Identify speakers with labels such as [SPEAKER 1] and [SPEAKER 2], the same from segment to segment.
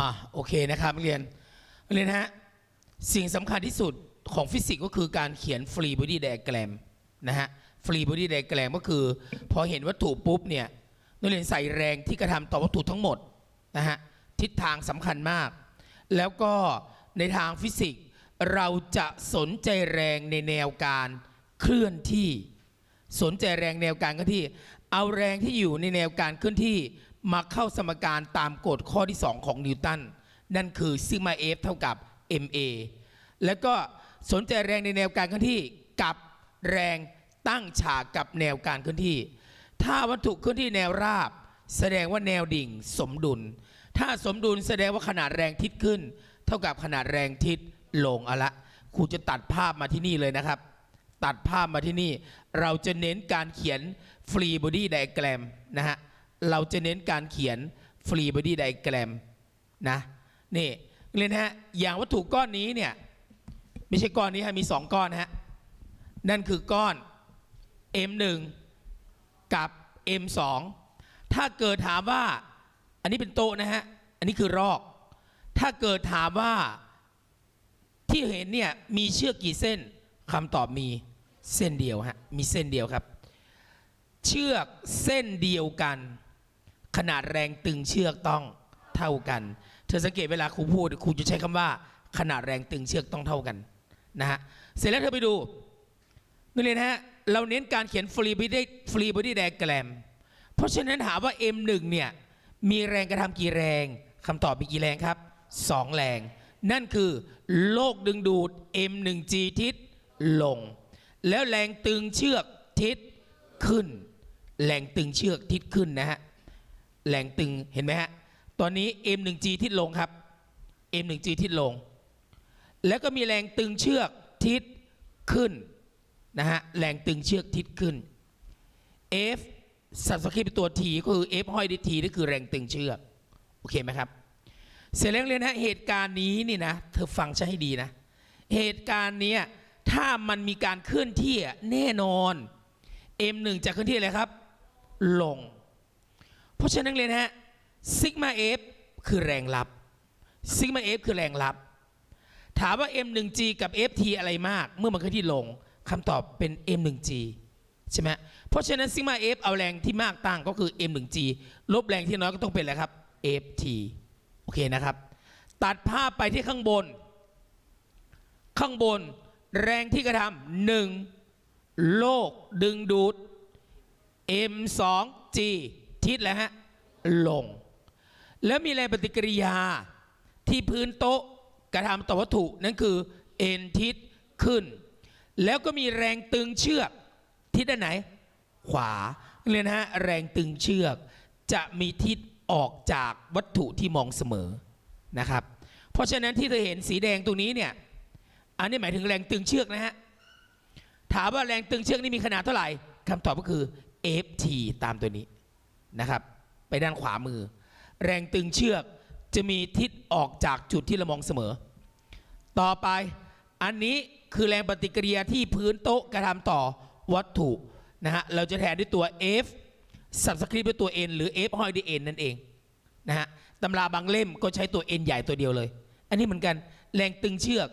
[SPEAKER 1] อ่าโอเคนะครับนักเรียนนักเรียนฮะสิ่งสำคัญที่สุดของฟิสิกส์ก็คือการเขียนฟรีบอดี้ไดแกรมนะฮะฟรีบอดี้ไดแกรมก็คือ พอเห็นวัตถุปุ๊บเนี่ยนักเรียนใส่แรงที่กระทำต่อวัตถุทั้งหมดนะฮะทิศทางสำคัญมาก แล้วก็ในทางฟิสิกส์เราจะสนใจแรงในแนวการเคลื่อนที่ สนใจแรงแนวการเคลื่อนที่ เอาแรงที่อยู่ในแนวการเคลื่อนที่ มาเข้าสมการตามกฎข้อที่ 2 ของนิวตัน นั่นคือซิกมาเอฟเท่ากับ ma แล้วก็สนใจแรงในแนวการเคลื่อนที่กับแรงตั้งฉากกับแนวการเคลื่อนที่ ถ้าวัตถุเคลื่อนที่แนวราบ แสดงว่าแนวดิ่งสมดุล ถ้าสมดุลแสดงว่าขนาดแรงทิศขึ้น เท่ากับขนาดแรงทิศลงอาละครูจะตัดภาพมาที่นี่เลยนะครับ ตัดภาพมาที่นี่ เราจะเน้นการเขียนฟรีบอดี้ไดแกรมนะฮะ เราจะเน้นการเขียนฟรีบอดี้ไดแกรมนะนี่เรียนะฮะอย่างวัตถุก้อนนี้เนี่ยไม่ใช่ก้อนนี้ฮะมี 2 ก้อนนะฮะนั่นคือก้อน M1 กับ M2 ถ้าเกิดถามว่าอันนี้เป็นโต๊ะนะฮะอันนี้คือรอก ถ้าเกิดถามว่าที่เห็นเนี่ยมีเชือกกี่เส้นคำตอบมีเส้นเดียวฮะมีเส้นเดียวครับ เชือกเส้นเดียวกัน ขนาดแรงตึงเชือกต้องเท่ากัน เธอสังเกตเวลาครูพูดครูจะใช้คำว่า ขนาดแรงตึงเชือกต้องเท่ากันนะฮะเสร็จแล้วเธอไปดูนักเรียนฮะเราเน้นการเขียนฟรีบอดี้ฟรีบอดี้ไดแกรมเพราะฉะนั้นถามว่า M1 เนี่ยมีแรงกระทำกี่แรงคำตอบมีกี่แรงครับ 2 แรง นั่นคือโลกดึงดูด M1G ทิศลง แล้วแรงตึงเชือกทิศขึ้น แรงตึงเชือกทิศขึ้นนะฮะ แรงตึงเห็นไหมฮะ ตอนนี้ M1G ทิศลงครับ M1G ทิศลง แล้วก็มีแรงตึงเชือกทิศขึ้นนะฮะ แรงตึงเชือกทิศขึ้น F สับสคริปต์เป็นตัว T ก็คือ F ห้อยด้วย T นี่คือแรงตึงเชือก โอเคไหมครับ เสร็จแล้วเรียนนะเหตุการณ์นี้นี่นะ เธอฟังฉันให้ดีนะ เหตุการณ์นี้ถ้ามันมีการเคลื่อนที่แน่นอน M1 จะเคลื่อนที่อะไรครับ ลง เพราะฉะนั้นเลยนะฮะซิกมา F คือแรงรับซิกมา F คือแรงรับ ถามว่า M1G กับ FT อะไรมาก เมื่อมันเคลื่อนที่ลงคำตอบเป็น M1G ใช่ไหมเพราะฉะนั้นซิกมา F เอาแรงที่มากตั้งก็คือ M1G ลบแรงที่น้อยก็ต้องเป็นอะไรครับ FT โอเคนะครับ ตัดภาพไปที่ข้างบน ข้างบนแรงที่กระทำหนึ่งโลกดึงดูด M2G ทิศแล้วฮะลง แล้วมีแรงปฏิกิริยาที่พื้นโต๊ะกระทำต่อวัตถุนั่นคือ N ทิศขึ้น แล้วก็มีแรงตึงเชือกทิศด้านไหน ขวาเลยนะฮะแรงตึงเชือก จะมีทิศออกจากวัตถุที่มองเสมอนะครับ เพราะฉะนั้นที่เธอเห็นสีแดงตรงนี้เนี่ยอันนี้หมายถึงแรงตึงเชือกนะฮะถามว่าแรงตึงเชือกนี่มีขนาดเท่าไหร่คำตอบก็คือ FT ตามตัวนี้ นะครับ ไปด้านขวามือ แรงตึงเชือกจะมีทิศออกจากจุดที่เรามองเสมอ ต่อไปอันนี้คือแรงปฏิกิริยาที่พื้นโต๊ะกระทำต่อวัตถุนะฮะเราจะแทนด้วยตัว F สับสคริปต์ด้วยตัว N หรือ F ห้อยด้วย N นั่นเองนะฮะตำราบางเล่มก็ใช้ตัว N ใหญ่ตัวเดียวเลย อันนี้เหมือนกันแรงตึงเชือก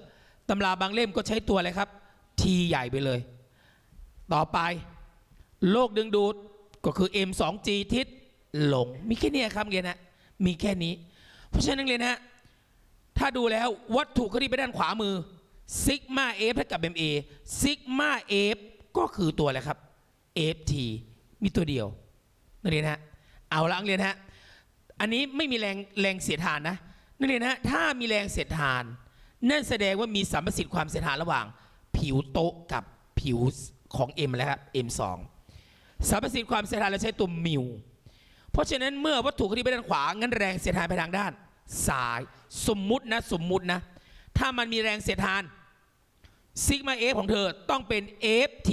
[SPEAKER 1] ตำราบางเล่มก็ใช้ตัวอะไรครับ T ใหญ่ไปเลย ต่อไป โลกดึงดูด ก็คือ M2G ทิศหลง มีแค่นี้ครับเรียนนะมีแค่นี้ เพราะฉะนั้นเรียนนะฮะถ้าดูแล้ววัตถุเขาที่ไปด้านขวามือซิกมาเอฟเท่ากับ MA ซิกมาเอฟก็คือตัวอะไรครับ FT มีตัวเดียวนักเรียนฮะเอาละนักเรียนฮะอันนี้ไม่มีแรงแรงเสียดทานนะนักเรียนฮะถ้ามีแรงเสียดทาน นั่นแสดงว่ามีสัมประสิทธิ์ความเสียดทานระหว่าง ผิวโต๊ะกับผิวของ M แล้วครับ M2 สัมประสิทธิ์ความเสียดานเราใช้ตัวมิวเพราะฉะนั้นเมื่อวัตถุเคลื่อนที่ไปด้านขวางั้นแรงเสียดทานไปทางด้านซ้าย สมมุตินะสมมุตินะ ถ้ามันมีแรงเสียดทานซิกมาเอฟของเธอต้องเป็น FT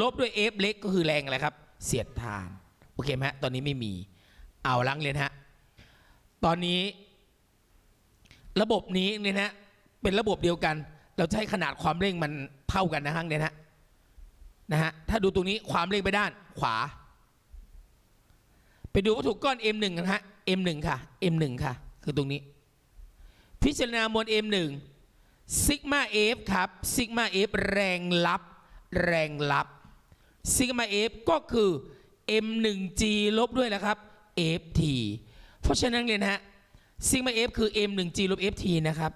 [SPEAKER 1] ลบด้วย F เล็กก็คือแรงอะไรครับ เสียดทาน โอเคไหมตอนนี้ไม่มีเอาลังเรียนฮะตอนนี้ ระบบนี้เนี่ยนะเป็นระบบเดียวกัน เราจะให้ขนาดความเร่งมันเท่ากันนะฮะเนี่ยนะ นะฮะถ้าดูตรงนี้ความเร่งไปด้านขวา ไปดูวัตถุก้อน M1 กันฮะ M1 ค่ะ M1 ค่ะ คือตรงนี้ พิจารณามวล M1 ซิกมา F ครับซิกมา F แรงลับ แรงลับซิกมา F ก็คือ M1G ลบด้วยนะครับ FT เพราะฉะนั้นเลยนะฮะซิกมา F คือ M1G ลบ FT นะครับ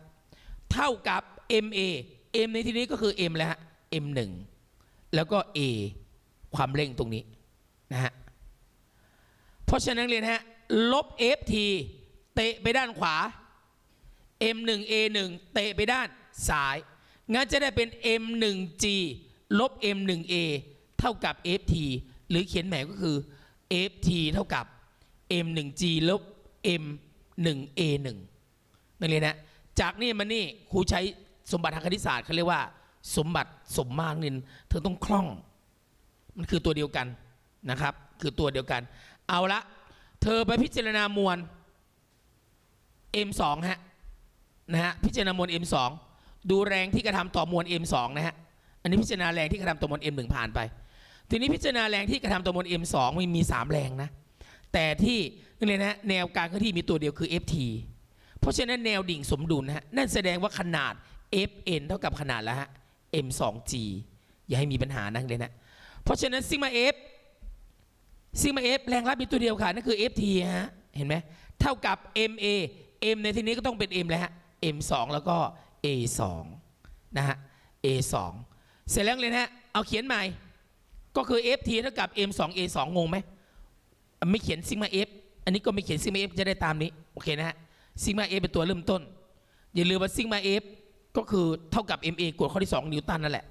[SPEAKER 1] เท่ากับ MA M ในที่นี้ก็คือ M แล้วฮะ M1 แล้วก็ A ความเร่งตรงนี้นะฮะเพราะฉะนั้นเรียนฮะลบ FT เตะไปด้านขวา M1A1 เตะไปด้านซ้าย งั้นจะได้เป็น M1G ลบ M1A เท่ากับ FT หรือเขียนใหม่ก็คือ FT เท่ากับ M1G ลบ M1A1 นักเรียนนะ จากนี่มานี่ครูใช้สมบัติทางคณิตศาสตร์เขาเรียกว่า สมบัติสมมาตรนิน เธอต้องคล่อง มันคือตัวเดียวกันนะครับ คือตัวเดียวกัน เอาละ เธอไปพิจารณามวล M2 ฮะนะฮะพิจารณามวล M2 ดูแรงที่กระทำต่อมวล M2 นะฮะอันนี้พิจารณาแรงที่กระทำต่อมวล M1 ผ่านไป ทีนี้พิจารณาแรงที่กระทำต่อมวล M2 มันมี 3 แรงนะแต่ที่นี่เลยนะแนวการเคลื่อนที่มีตัวเดียวคือ FT เพราะฉะนั้นแนวดิ่งสมดุลนะฮะนั่นแสดงว่าขนาด Fn เท่ากับขนาดแล้วฮะ M2G อย่าให้มีปัญหานะเลยนะ เพราะฉะนั้นซิกมา F ซิกมา F แรงรับมีตัวเดียวค่ะ นั่นคือ FT ฮะ เห็นไหม เท่ากับ MA M ในที่นี้ก็ต้องเป็น M แล้วฮะ M2 แล้วก็ A2 นะฮะ A2 เสร็จแล้วเลยนะฮะเอาเขียนใหม่ ก็คือ FT เท่ากับ M2 A2 งงไหม ไม่เขียนซิกมา F อันนี้ก็ไม่เขียนซิกมา F จะได้ตามนี้ โอเคนะฮะ ซิกมา F เป็นตัวเริ่มต้น อย่าลืมว่าซิกมา F ก็คือเท่ากับ MA กฎข้อที่ 2 นิวตันนั่นแหละ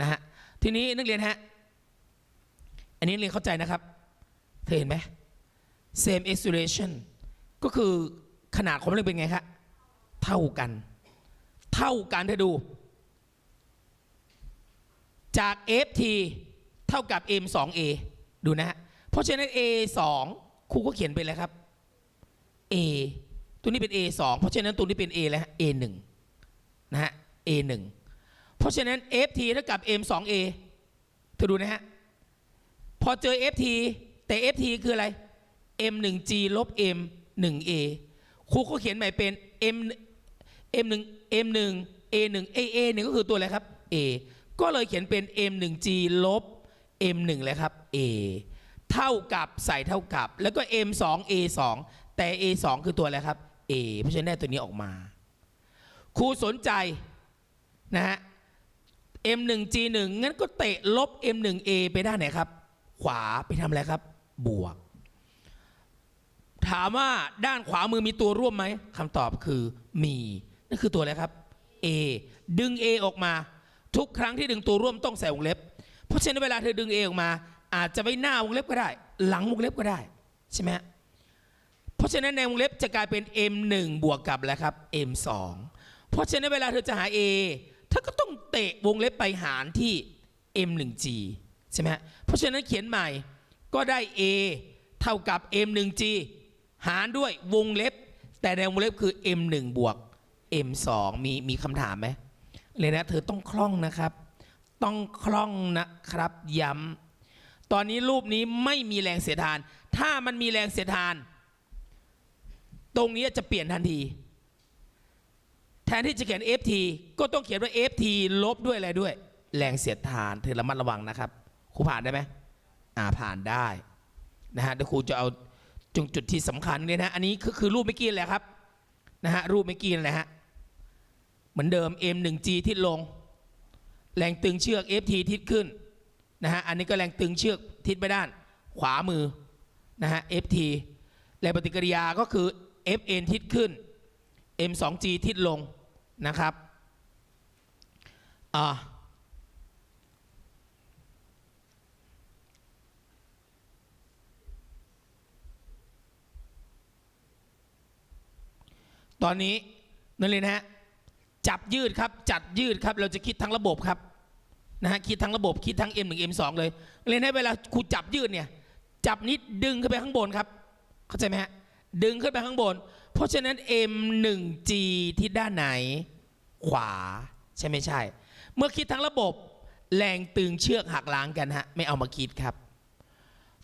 [SPEAKER 1] นะฮะทีนี้นักเรียนฮะอันนี้เรียนเข้าใจนะครับ เธอเห็นไหม same acceleration ก็คือขนาดของมันเป็นไงครับเท่ากัน เท่ากันเธอดู จาก ft เท่ากับ m 2 a ดูนะฮะเพราะฉะนั้น a 2ครูก็เขียนไปแล้วครับ a ตัวนี้เป็น a 2เพราะฉะนั้นตัวนี้เป็น a แล้ว a 1 นะฮะ a 1 เพราะฉะนั้น ft เท่ากับ m 2 a เธอดูนะฮะ พอเจอ FT แต่ FT คืออะไร M1G ลบ M1A ครูก็เขียนใหม่เป็น M M1 M1 A1 A A เนี่ยก็คือตัวอะไรครับ A ก็เลยเขียนเป็น M1G ลบ M1 เลยครับ A เท่ากับใส่เท่ากับ แล้วก็ M2 A2 แต่ A2 คือตัวอะไรครับ A เพราะฉะนั้นได้ตัวนี้ออกมา ครูสนใจนะฮะ M1G1 งั้นก็เตะลบ M1A ไปด้านไหนครับ ขวาไปทำอะไรครับ บวก ถามว่าด้านขวามือมีตัวร่วมไหมคำตอบคือมีนั่นคือตัวอะไรครับ A ดึง A ออกมา ทุกครั้งที่ดึงตัวร่วมต้องใส่วงเล็บ เพราะฉะนั้นเวลาเธอดึง A ออกมา อาจจะไม่หน้าวงเล็บก็ได้ หลังวงเล็บก็ได้ ใช่ไหมเพราะฉะนั้นในวงเล็บจะกลายเป็น M1 บวกกับอะไรครับ M2 เพราะฉะนั้นเวลาเธอจะหา A เธอก็ต้องเตะวงเล็บไปหารที่ M1G ใช่ไหมฮะเพราะฉะนั้นเขียนใหม่ก็ได้ A เท่ากับ M1G หารด้วยวงเล็บ แต่ในวงเล็บคือ M1 บวก M2 มีมีคำถามไหมเลยนะเธอต้องคล่องนะครับ ต้องคล่องนะครับย้ำตอนนี้รูปนี้ไม่มีแรงเสียดทาน ถ้ามันมีแรงเสียดทาน ตรงนี้จะเปลี่ยนทันที ทนที่จะเขียน FT ก็ต้องเขียนว่า FT ลบด้วยอะไรด้วย แรงเสียดทานเธอระมัดระวังนะครับครูผ่านได้ไหมอ่าผ่านได้นะฮะเดี๋ยวครูจะเอาจงจุดที่สำคัญเนี่ยนะอันนี้คือคือรูปเมื่อกี้แหละครับนะฮะรูปเมื่อกี้นั่นแหละฮะเหมือนเดิม M1G ทิศลง แรงตึงเชือก FT ทิศขึ้นนะฮะอันนี้ก็แรงตึงเชือกทิศไปด้าน ขวามือนะฮะ FT แรงปฏิกิริยาก็คือ FN ทิศขึ้น M2G ทิศลง นะครับอ่าตอนนี้นั่นเลยนะฮะจับยืดครับ จัดยืดครับ เราจะคิดทั้งระบบครับนะฮะคิดทั้งระบบคิดทั้ง M1 M2 เลยเลยนะเวลาครูจับยืดเนี่ย จับนิดดึงขึ้นไปข้างบนครับ เข้าใจไหมฮะดึงขึ้นไปข้างบน ราะฉะนั้น M1G ที่ด้านไหน ขวา ใช่ไม่ใช่ เมื่อคิดทั้งระบบ แรงตึงเชือกหักล้างกันฮะ ไม่เอามาคิดครับ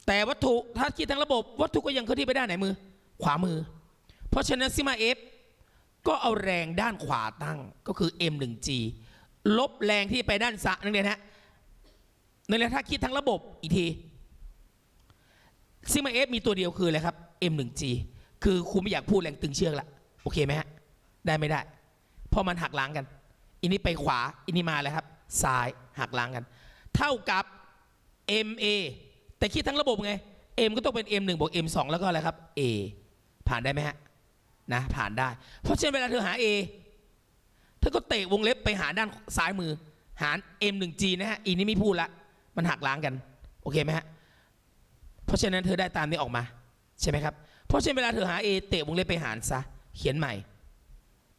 [SPEAKER 1] แต่วัตถุถ้าคิดทั้งระบบ วัตถุก็ยังเคลื่อนที่ไปด้านไหนมือ ขวามือ เพราะฉะนั้นซิมา F ก็เอาแรงด้านขวาตั้งก็คือ m1g ลบแรงที่ไปด้านซ้ายนั่นเองนะฮะนั่นแหละถ้าคิดทั้งระบบอีกทีซิมาเอฟมีตัวเดียวคืออะไรครับ m1g คือครูไม่อยากพูดแรงตึงเชือกละโอเคไหมฮะได้ไม่ได้เพราะมันหักล้างกันอันนี้ไปขวาอันนี้มาเลยครับ ซ้ายหักล้างกัน เท่ากับ MA แต่คิดทั้งระบบไง M ก็ต้องเป็น M1 บวก M2 แล้วก็อะไรครับ A ผ่านได้ไหมฮะนะผ่านได้ เพราะฉะนั้นเวลาเธอหา A เธอก็เตะวงเล็บไปหาด้านซ้ายมือ หาร M1G นะฮะอีนี้ไม่พูดละมันหักล้างกัน โอเคไหมฮะเพราะฉะนั้นเธอได้ตามนี้ออกมา ใช่ไหมครับ เพราะฉะนั้นเวลาเธอหา A เตะวงเล็บไปหารซะ เขียนใหม่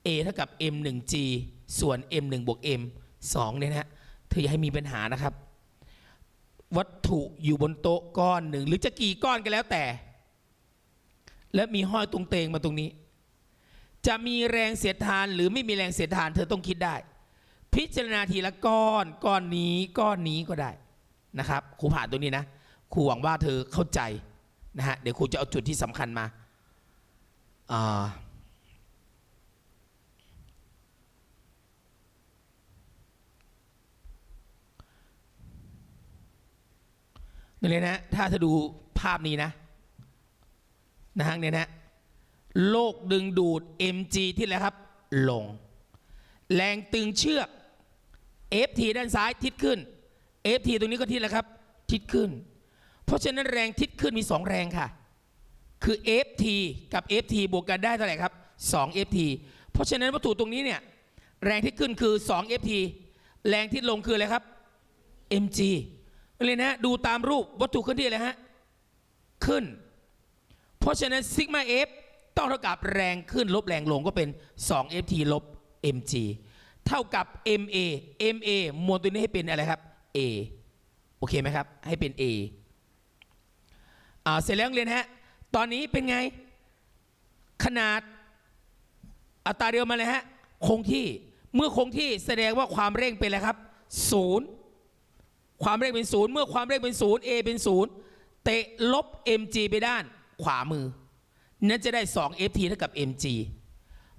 [SPEAKER 1] A เท่ากับ M1G ส่วน M1 บวก M2 เนี่ยนะฮะเธออย่าให้มีปัญหานะครับ วัตถุอยู่บนโต๊ะก้อนหนึ่งหรือจะกี่ก้อนก็แล้วแต่ และมีห้อยตรงเตงมาตรงนี้ จะมีแรงเสียดทานหรือไม่มีแรงเสียดทาน เธอต้องคิดได้ พิจารณาทีละก้อน ก้อนนี้ก้อนนี้ก็ได้นะครับครูผ่านตรงนี้นะครูหวังว่าเธอเข้าใจ นะฮะเดี๋ยวครูจะเอาจุดที่สำคัญมาานี่เลยนะถ้าเธอดูภาพนี้นะนะฮะเนี่ยนะโลกดึงดูด mg ที่อะไรครับ ลง แรงตึงเชือก ft ด้านซ้ายทิศขึ้น ft ตรงนี้ก็ทิศแล้วครับ ทิศขึ้น เพราะฉะนั้นแรงทิศขึ้นมี 2 แรงค่ะ คือ ft กับ ft บวกกันได้เท่าไหร่ครับ 2 ft เพราะฉะนั้นวัตถุตรงนี้เนี่ยแรงที่ขึ้นคือ 2 ft แรงที่ลงคืออะไรครับ mg เลยนะดูตามรูปวัตถุเคลื่อนที่อะไรฮะขึ้น เพราะฉะนั้นซิกมา f ต้องเท่ากับแรงขึ้นลบแรงลงก็เป็น 2 ft ลบ mg เท่ากับ ma ma มวลตัวนี้ให้เป็นอะไรครับ a โอเคไหมครับ ให้เป็น a อ่าเสร็จแล้วเรียนฮะ ตอนนี้เป็นไง ขนาดอัตราเดียวมาเลยฮะ คงที่ เมื่อคงที่แสดงว่าความเร่งเป็นอะไรครับศูนย์ความเร่งเป็นศูนย์เมื่อความเร่งเป็นศูนย์ a เป็นศูนย์เตะลบ mg ไปด้านขวามือ นั่นจะได้ 2 ft เท่ากับ mg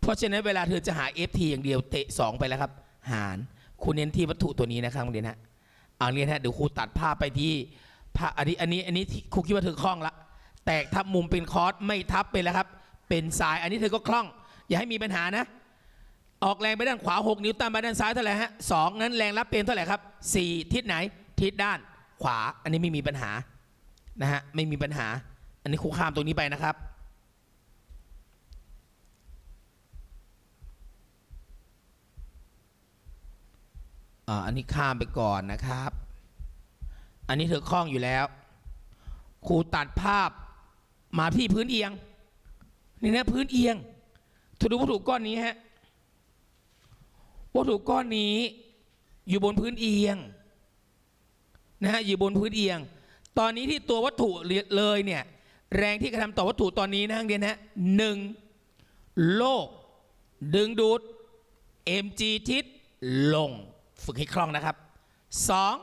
[SPEAKER 1] เพราะฉะนั้นเวลาเธอจะหา ft อย่างเดียวเตะ 2 ไปแล้วครับ หารคุณเน้นที่วัตถุตัวนี้นะครับเรียนฮะเอาเรียนฮะเดี๋ยวครูตัดภาพไปที่ ภาอันนี้อันนี้อันนี้ครูคิดว่าเธอคล่องละแตกทับมุมเป็นคอร์สไม่ทับไปแล้วครับ เป็นสายอันนี้เธอก็คล่อง อย่าให้มีปัญหานะ ออกแรงไปด้านขวา 6 นิ้วตามไปด้านซ้ายเท่าไหร่ฮะสองนั้นแรงรับเป็นเท่าไหร่ครับสี่ทิศไหนทิศด้านขวา อันนี้ไม่มีปัญหานะฮะไม่มีปัญหา อันนี้ครูข้ามตรงนี้ไปนะครับอันนี้ข้ามไปก่อนนะครับ อันนี้เธอคล่องอยู่แล้วครูตัดภาพมาที่พื้นเอียงนี่นะพื้นเอียงเธอดูวัตถุก้อนนี้ฮะวัตถุก้อนนี้อยู่บนพื้นเอียงนะฮะอยู่บนพื้นเอียง ตอนนี้ที่ตัววัตถุเลยเนี่ยแรงที่กระทำต่อวัตถุตอนนี้นะนักเรียนะหนึ่งโลก ดึงดูด mg ทิศลง ฝึกให้คล่องนะครับสอง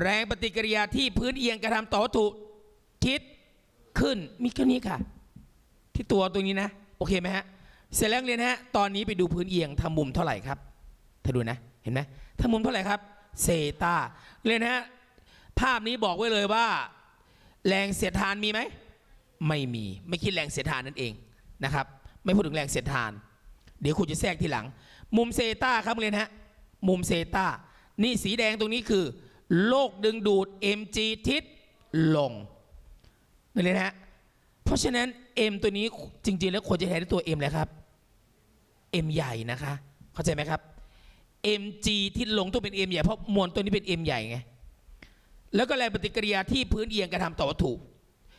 [SPEAKER 1] แรงปฏิกิริยาที่พื้นเอียงกระทำต่อวัตถุทิศขึ้นมีแค่นี้ค่ะ ที่ตัวตรงนี้นะ โอเคไหมฮะเสร็จแล้วเรียนฮะตอนนี้ไปดูพื้นเอียงทำมุมเท่าไหร่ครับถ้าดูนะเห็นไหมทำมุมเท่าไหร่ครับเซตาเรียนฮะภาพนี้บอกไว้เลยว่า แรงเสียดทานมีไหมไม่มีไม่คิดแรงเสียดทานนั่นเองนะครับ ไม่พูดถึงแรงเสียดทาน เดี๋ยวคุณจะแทรกทีหลัง มุมเซตาครับเรียนฮะมุมเซตานี่สีแดงตรงนี้คือ โลกดึงดูด mg ทิศลงนี่เลยนะฮะเพราะฉะนั้น M ตัวนี้จริง ๆ แล้วควรจะแทนด้วยตัว M เลยครับ M ใหญ่นะคะ เข้าใจไหมครับ mg ที่ลงต้องเป็น M ใหญ่เพราะมวลตัวนี้เป็น M ใหญ่ไงแล้วก็แรงปฏิกิริยาที่พื้นเอียงกระทำต่อวัตถุ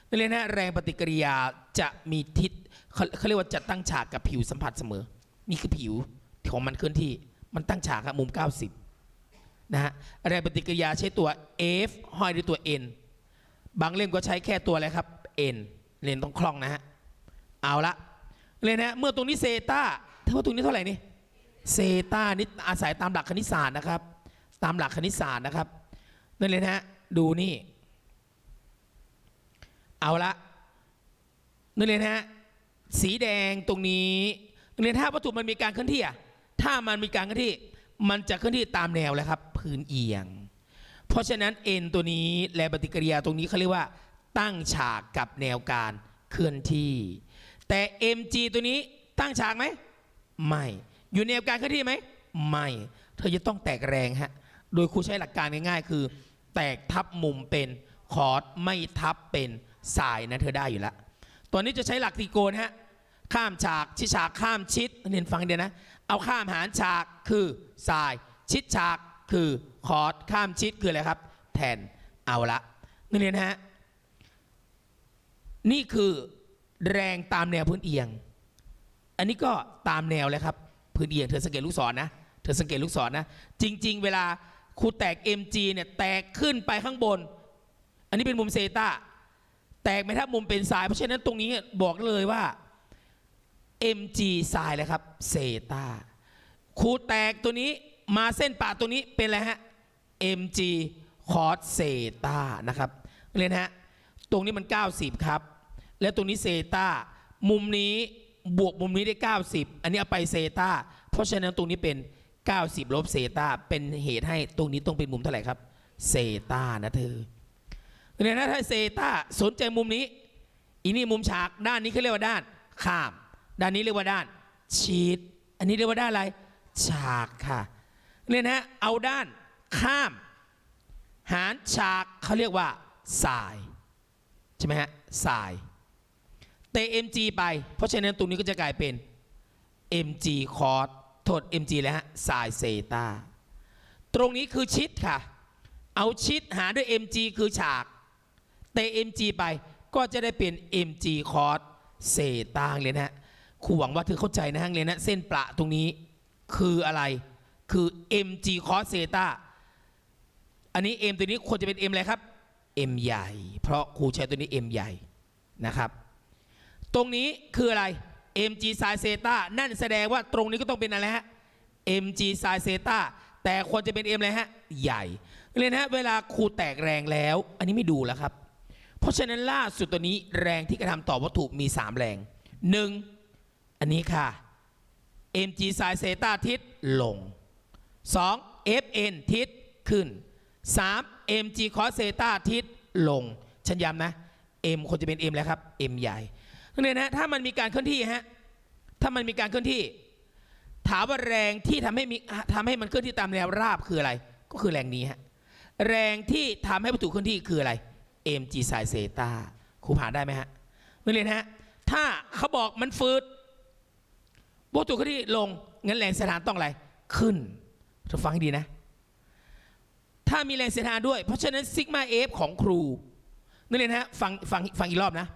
[SPEAKER 1] นั่นเลยนะแรงปฏิกิริยาจะมีทิศเขาเขาเรียกว่าจะตั้งฉากกับผิวสัมผัสเสมอ นี่คือผิวของมันเคลื่อนที่มันตั้งฉากครับมุม 90 นะฮะแรงปฏิกิริยาใช้ตัว F ห้อยด้วยตัว N บางเล่มก็ใช้แค่ตัวอะไรครับ N เรียนต้องคล่องนะฮะ เอาละเลยนะเมื่อตรงนี้เซตาถ้าว่าตรงนี้เท่าไหร่นี่เซตานี่อาศัยตามหลักคณิตศาสตร์นะครับ ตามหลักคณิตศาสตร์นะครับนั่นเลยนะฮะดูนี่ เอาละนั่นเลยนะฮะสีแดงตรงนี้เรียนถ้าวัตถุมันมีการเคลื่อนที่อะถ้ามันมีการเคลื่อนที่ มันจะเคลื่อนที่ตามแนวเลยครับ พื้นเอียง เพราะฉะนั้น n ตัวนี้และปฏิกิริยาตรงนี้เขาเรียกว่า ตั้งฉากกับแนวการเคลื่อนที่ แต่ mg ตัวนี้ตั้งฉากไหมไม่อยู่แนวการเคลื่อนที่ไหมไม่ เธอจะต้องแตกแรงฮะโดยครูใช้หลักการง่ายๆ คือ แตกทับมุมเป็นคอร์สไม่ทับเป็นสายนะเธอได้อยู่แล้วตัวนี้จะใช้หลักตรีโกณฮะข้ามฉากชิดฉากข้ามชิดเรียนฟังเดียวนะ เอาข้ามหารฉากคือสาย ชิดฉาก คือคอร์สข้ามชิดคืออะไรครับ แทนเอาละนักเรียนฮะนี่คือแรงตามแนวพื้นเอียง อันนี้ก็ตามแนวเลยครับ พื้นเอียงเธอสังเกตลูกศรนะเธอสังเกตลูกศรนะ จริง ๆ เวลาครูแตก MG เนี่ยแตกขึ้นไปข้างบน อันนี้เป็นมุมเซตาแตกไม่ถ้ามุมเป็นสาย เพราะฉะนั้นตรงนี้บอกเลยว่า mg ไซน์เลยครับเซตาครูแตกตัวนี้ มาเส้นปะตัวนี้เป็นอะไรฮะ mg คอสเซตานะครับเรียนฮะตรงนี้มัน 90 ครับ แล้วตรงนี้เซตามุมนี้บวกมุมนี้ได้ 90 อันนี้เอาไปเซตาเพราะฉะนั้นตรงนี้เป็น 90 ลบเซตาเป็นเหตุให้ตรงนี้ต้องเป็นมุมเท่าไหร่ครับเซตานะเธอเรียนนะถ้าเซตาสนใจมุมนี้อีนี่มุมฉากด้านนี้เขาเรียกว่าด้านข้าม ด้านนี้เรียกว่าด้านชีดอันนี้เรียกว่าด้านอะไรฉากค่ะ เนี่ยนะฮะเอาด้านข้าม หารฉากเขาเรียกว่าสายใช่ไหมฮะสายเตะ mg ไป เพราะฉะนั้นตรงนี้ก็จะกลายเป็น mg คอร์สโทษ mg แล้วฮะสายเซตาตรงนี้คือชิดค่ะ เอาชิดหารด้วย mg คือฉากเตะ mg ไปก็จะได้เป็น mg คอร์สเซตาเลยนะฮะครูหวังว่าเธอเข้าใจนะฮะเลยนะเส้นประตรงนี้คืออะไร คือ mg คอร์สเซตาอันนี้ m ตัวนี้ควรจะเป็น m อะไรครับ m ใหญ่ เพราะครูใช้ตัวนี้ m ใหญ่นะครับ ตรงนี้คืออะไร mg ไซเซตานั่นแสดงว่าตรงนี้ก็ต้องเป็นอะไรฮะ mg ไซเซตาแต่ควรจะเป็น m อะไรฮะ ใหญ่เลยนะฮะเวลาครูแตกแรงแล้ว อันนี้ไม่ดูแล้วครับ เพราะฉะนั้นล่าสุดตัวนี้แรงที่กระทำต่อวัตถุมี 3 แรง 1. อันนี้ค่ะ mg ไซเซตาทิศลง 2. fn ทิศขึ้น 3. mg cos เซตาทิศลง ฉันย้ำนะ m ควรจะเป็น m แล้วครับ m ใหญ่เนี่ยนะถ้ามันมีการเคลื่อนที่ฮะถ้ามันมีการเคลื่อนที่ ถามว่าแรงที่ทำให้มีทำให้มันเคลื่อนที่ตามแนวราบคืออะไร ก็คือแรงนี้ฮะแรงที่ทำให้วัตถุเคลื่อนที่คืออะไร mg sin เซตาครูผ่านได้ไหมฮะนักเรียนฮะถ้าเขาบอกมันฟืดวัตถุเคลื่อนที่ลงงั้นแรงสียดทานต้องอะไรขึ้น จะฟังให้ดีนะ ถ้ามีแรงเสียดทานด้วย เพราะฉะนั้นซิกมาเอฟของครูนักเรียนะฟังฟังฟังอีกรอบนะ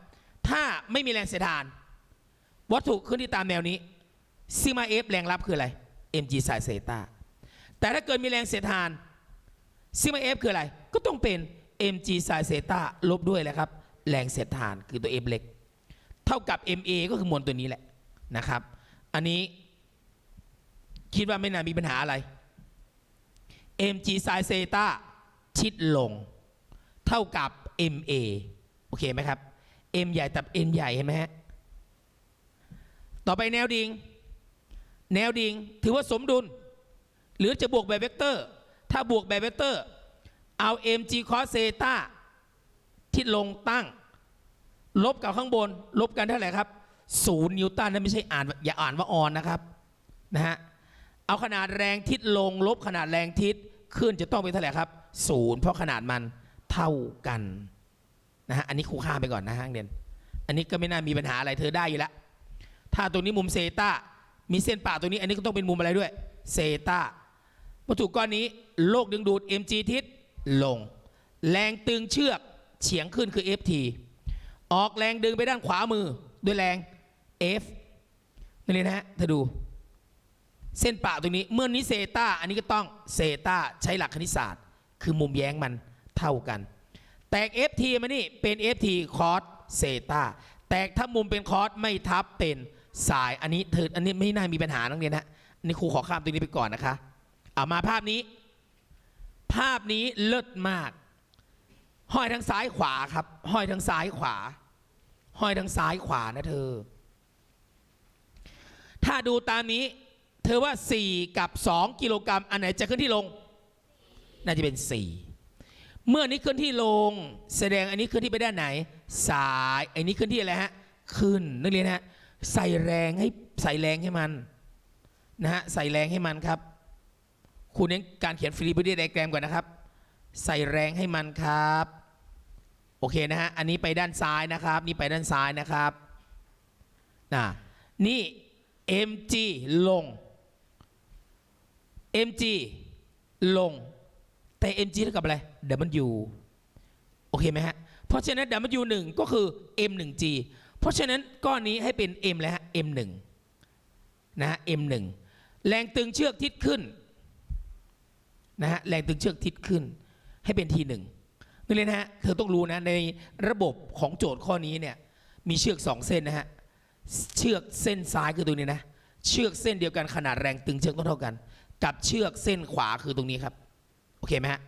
[SPEAKER 1] ถ้าไม่มีแรงเสียดทาน วัตถุเคลื่อนที่ตามแนวนี้ซิกมาเอฟแรงรับคืออะไร mg sin เซตาแต่ถ้าเกิดมีแรงเสียดทานซิกมาเอฟคืออะไร ก็ต้องเป็น mg sin เซตาลบด้วยแหละครับ แรงเสียดทานคือตัว m เล็ก เท่ากับ ma ก็คือมวลตัวนี้แหละนะครับ อันนี้คิดว่าไม่น่ามีปัญหาอะไร mg sin เซตาชิดลง เท่ากับ ma โอเคไหมครับ m ใหญ่ตับ n ใหญ่เห็นไหมฮะต่อไปแนวดิ่งแนวดิ่งถือว่าสมดุล หรือจะบวกแบบเวกเตอร์ ถ้าบวกแบบเวกเตอร์ เอา mg cos เซตาที่ลงตั้ง ลบกับข้างบน ลบกันเท่าไหร่ครับศูนย์นิวตันนั่นไม่ใช่อ่านอย่าอ่านว่าออนนะครับนะฮะเอาขนาดแรงทิศลงลบขนาดแรงทิศ ขึ้นจะต้องเป็นเท่าไหร่ครับศูนย์เพราะขนาดมันเท่ากันนะฮะอันนี้ครูข้ามไปก่อนนะฮะเรียนอันนี้ก็ไม่น่ามีปัญหาอะไรเธอได้อยู่แล้วถ้าตรงนี้มุมเซตามีเส้นปะตรงนี้ อันนี้ก็ต้องเป็นมุมอะไรด้วยเซตาวัตถุก้อนนี้โลกดึงดูด mg ทิศลง แรงตึงเชือกเฉียงขึ้นคือ ft ออกแรงดึงไปด้านขวามือด้วยแรง F นี่นะฮะเธอดู เส้นปะตรงนี้เมื่อนี้เซตาอันนี้ก็ต้องเซตาใช้หลักคณิตศาสตร์ คือมุมแย้งมันเท่ากัน แตก FT มานี่เป็น FT คอสเซตาแตกถ้ามุมเป็นคอสไม่ทับเป็นสายอันนี้เธออันนี้ไม่น่ามีปัญหานักเรียนนะอันนี้ครูขอข้ามตรงนี้ไปก่อนนะคะเอามาภาพนี้ ภาพนี้เลิศมาก ห้อยทั้งซ้ายขวาครับ ห้อยทั้งซ้ายขวา ห้อยทั้งซ้ายขวานะเธอ ถ้าดูตามนี้ เธอว่า 4 กับ 2 กิโลกรัมอันไหนจะขึ้นที่ลง น่าจะเป็น 4 เมื่อนี้ขึ้นที่ลง แสดงอันนี้ขึ้นที่ไปด้านไหน สายอันนี้ขึ้นที่อะไรฮะขึ้นนักเรียนฮะใส่แรงให้ใส่แรงให้มันนะฮะใส่แรงให้มันครับครูเน้นการเขียนฟรีบอดี้ไดแกรมก่อนนะครับ ใส่แรงให้มันครับโอเคนะฮะอันนี้ไปด้านซ้ายนะครับ นี่ไปด้านซ้ายนะครับนะนี่ mg ลง mg ลง แต่ mg เท่ากับอะไร w โอเคไหมฮะ เพราะฉะนั้น w 1ก็คือ m 1 g เพราะฉะนั้นก้อนนี้ให้เป็น m เลยฮะ m 1นะฮะ m 1แรงตึงเชือกทิศขึ้นนะฮะแรงตึงเชือกทิศขึ้น ให้เป็น t 1นี่เลยนะฮะเธอต้องรู้นะในระบบของโจทย์ข้อนี้เนี่ยมีเชือก2เส้นนะฮะเชือกเส้นซ้ายคือตรงนี้นะ เชือกเส้นเดียวกันขนาดแรงตึงเชือกต้องเท่ากัน กับเชือกเส้นขวาคือตรงนี้ครับ โอเคไหมฮะ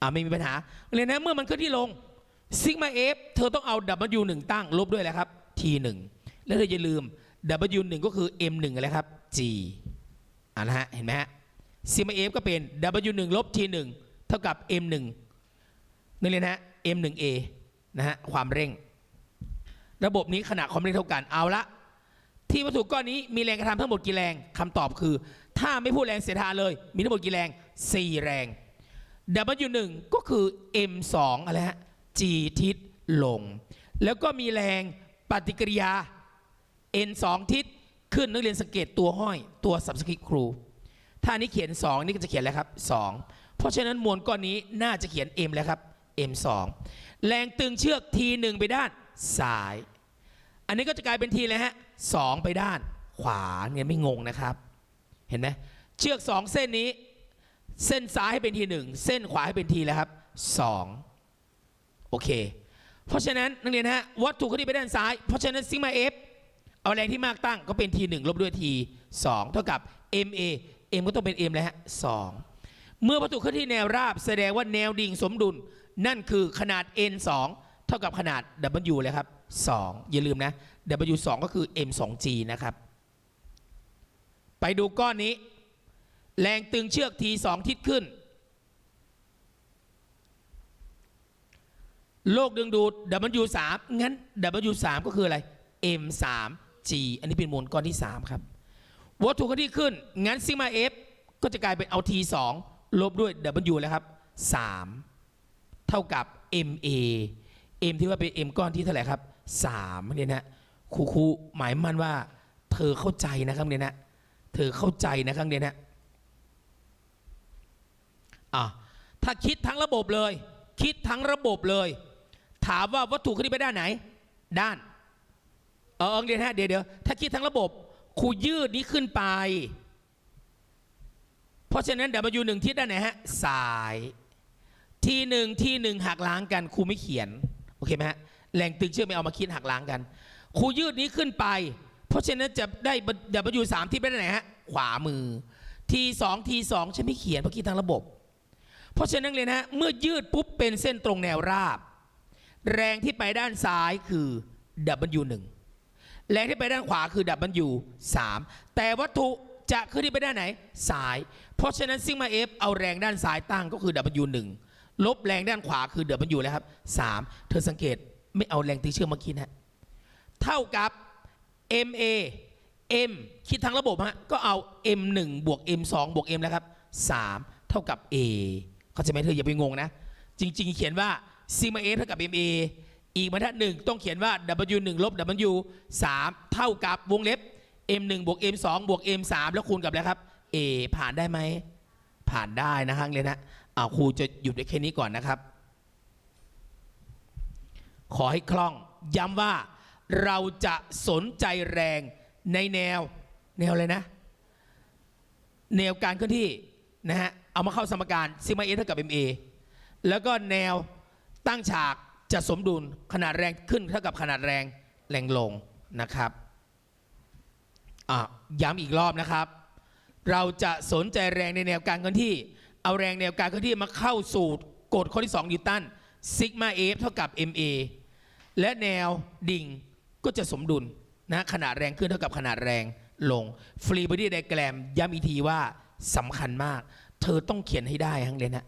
[SPEAKER 1] อ่าไม่มีปัญหาเลยนะเมื่อมันขึ้นที่ลงซิกมาเอฟเธอต้องเอา W 1ตั้งลบด้วยแหละครับ T 1แล้วเธออย่าลืม W 1ก็คือ M 1อะไรครับ G อ่านะฮะเห็นไหมฮะซิกมาเอฟก็เป็น W 1ลบ T 1เท่ากับ M 1นี่เลยนะฮะ M 1 A นะฮะความเร่ง ระบบนี้ขนาดความเร็วเท่ากันเอาละที่วัตถุก้อนนี้มีแรงกระทำทั้งหมดกี่แรงคำตอบคือ ถ้าไม่พูดแรงเสียดทานเลย มีทั้งหมดกี่แรง 4 แรง W1 ก็คือ M2 อะไรฮะ G ทิศลง แล้วก็มีแรงปฏิกิริยา N2 ทิศขึ้นนักเรียนสังเกตตัวห้อยตัวสับสกิครู ถ้านี้เขียน 2 นี่ก็จะเขียนอะไรครับ 2 เพราะฉะนั้นมวลก้อนนี้น่าจะเขียน M แล้วครับ M2 แรงตึงเชือก T1 ไปด้านซ้าย อันนี้ก็จะกลายเป็นทีเลยฮะสองไปด้านขวาเนี่ยไม่งงนะครับ เห็นไหมเชือกสองเส้นนี้ เส้นซ้ายให้เป็นทีหนึ่งเส้นขวาให้เป็นทีแล้วครับสองโอเค เพราะฉะนั้นนักเรียนฮะวัตถุเขาที่ไปด้านซ้าย เพราะฉะนั้นซิกมาเอฟเอาแรงที่มากตั้งก็เป็นทีหนึ่งลบด้วยทีสองเท่ากับ ma m ก็ต้องเป็น m แล้วฮะสองเมื่อวัตถุเคลื่อนที่แนวราบ แสดงว่าแนวดิ่งสมดุล นั่นคือขนาด n 2เท่ากับขนาด w เลยครับ2อย่าลืมนะ w 2ก็คือ m 2 g นะครับ ไปดูก้อนนี้ แรงตึงเชือก t 2ทิศขึ้น โลกดึงดูด w 3งั้น w 3ก็คืออะไร m 3 g อันนี้เป็นมวลก้อนที่ 3 ครับวัตถุเคลื่อนที่ขึ้น งั้นซิกมา f ก็จะกลายเป็นเอา t 2ลบด้วย w แล้วครับ 3 เท่ากับ ma m ที่ว่าเป็น m ก้อนที่เท่าไหร่ครับ3เนี่ยนะครูครูหมายมั่นว่าเธอเข้าใจนะครับเนี่ยนะ เธอเข้าใจนะครับเนี่ยนะอะถ้าคิดทั้งระบบเลย คิดทั้งระบบเลย ถามว่าวัตถุคลื่อนที่ไปด้านไหน ด้าน เออเดี๋ยวนะเดี๋ยวเดี๋ยวถ้าคิดทั้งระบบครูยืดนี้ขึ้นไป เพราะฉะนั้น W หนึ่งทิศด้านไหนฮะสายทีหนึ่งทีหนึ่งหักล้างกันครูไม่เขียนโอเคไหมฮะแรงตึงเชื่อไม่เอามาคิดหักล้างกันครูยืดนี้ขึ้นไป เพราะฉะนั้นจะได้ W สามที่ไปด้านไหนฮะ ขวามือ T สอง T สองฉันไม่เขียนเพราะคิดทั้งระบบ เพราะฉะนั้นเลยนะฮะเมื่อยืดปุ๊บเป็นเส้นตรงแนวราบ แรงที่ไปด้านซ้ายคือ W หนึ่งแรงที่ไปด้านขวาคือ W 3แต่วัตถุจะขึ้นที่ไปด้านไหนซ้าย เพราะฉะนั้นซิกมา F เอาแรงด้านซ้ายตั้งก็คือ W 1ลบแรงด้านขวาคือ W แล้วครับ 3 เธอสังเกตไม่เอาแรงตีเชื่อมมาคิดฮะเท่ากับ MA M คิดทั้งระบบฮะก็เอา M 1 บวก M 2 บวก M แล้วครับ 3 เท่ากับ A เข้าใจไหมเธออย่าไปงงนะ จริง ๆ เขียนว่าซิมา F เท่ากับ MA อีกบรรทัดหนึ่งต้องเขียนว่า W 1 ลบ W 3 เท่ากับวงเล็บ M 1 บวก M 2 บวก M 3 แล้วคูณกับอะไรครับ A ผ่านได้ไหม ผ่านได้นะครับเลยนะอ่าครูจะหยุดไว้แค่นี้ก่อนนะครับ ขอให้คล่องย้ำว่า เราจะสนใจแรงในแนวแนวเลยนะ แนวการเคลื่อนที่นะฮะเอามาเข้าสมการซิมาเอเท่ากับ MA แล้วก็แนวตั้งฉากจะสมดุลขนาดแรงขึ้นเท่ากับขนาดแรงแรงลงนะครับอะย้ำอีกรอบนะครับ เราจะสนใจแรงในแนวการเคลื่อนที่ เอาแรงแนวการเคลื่อนที่มาเข้าสู่กฎข้อที่2นิวตันซิกมาเอฟเท่ากับ MA และแนวดิ่ง ก็จะสมดุลนะขนาดแรงขึ้นเท่ากับขนาดแรงลงฟรีบอดี้ไดแกรมย้ำอีกทีว่าสำคัญมาก เธอต้องเขียนให้ได้ฮังเรียนฮะ